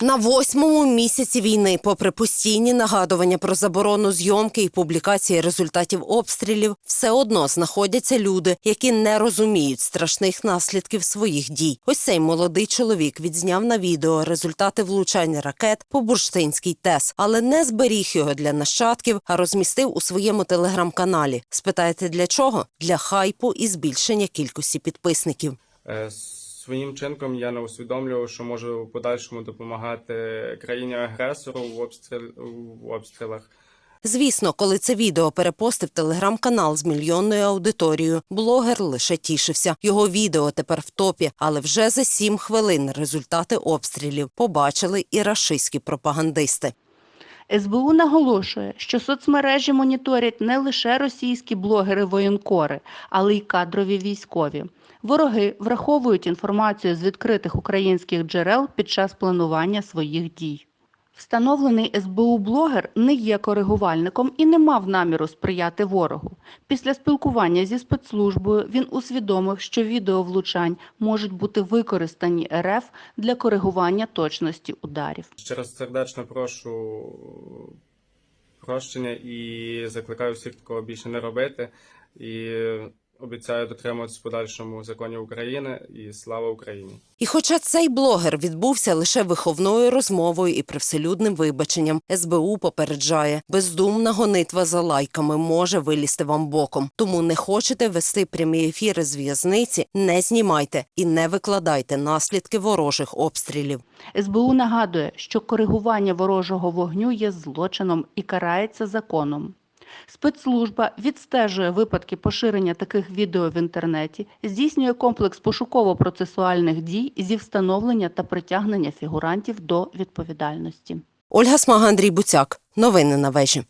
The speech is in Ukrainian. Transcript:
На восьмому місяці війни, попри постійні нагадування про заборону зйомки і публікації результатів обстрілів, все одно знаходяться люди, які не розуміють страшних наслідків своїх дій. Ось цей молодий чоловік відзняв на відео результати влучань ракет по Бурштинській ТЕС, але не зберіг його для нащадків, а розмістив у своєму телеграм-каналі. Спитаєте для чого? Для хайпу і збільшення кількості підписників. Своїм чинком я не усвідомлював, що можу в подальшому допомагати країні-агресору в, обстріл... в обстрілах. Звісно, коли це відео перепостив телеграм-канал з мільйонною аудиторією, блогер лише тішився. Його відео тепер в топі, але вже за сім хвилин результати обстрілів побачили і рашистські пропагандисти. СБУ наголошує, що соцмережі моніторять не лише російські блогери-воєнкори, але й кадрові військові. Вороги враховують інформацію з відкритих українських джерел під час планування своїх дій. Встановлений СБУ блогер не є коригувальником і не мав наміру сприяти ворогу. Після спілкування зі спецслужбою він усвідомив, що відео влучань можуть бути використані РФ для коригування точності ударів. Ще раз сердечно прошу прощення і закликаю всіх такого більше не робити. І обіцяю дотримуватися в подальшому законів України і слава Україні. І хоча цей блогер відбувся лише виховною розмовою і привселюдним вибаченням, СБУ попереджає, бездумна гонитва за лайками може вилізти вам боком. Тому не хочете вести прямі ефіри з в'язниці, не знімайте і не викладайте наслідки ворожих обстрілів. СБУ нагадує, що коригування ворожого вогню є злочином і карається законом. Спецслужба відстежує випадки поширення таких відео в інтернеті, здійснює комплекс пошуково-процесуальних дій зі встановлення та притягнення фігурантів до відповідальності. Ольга Смага, Андрій Буцяк. Новини на вежі.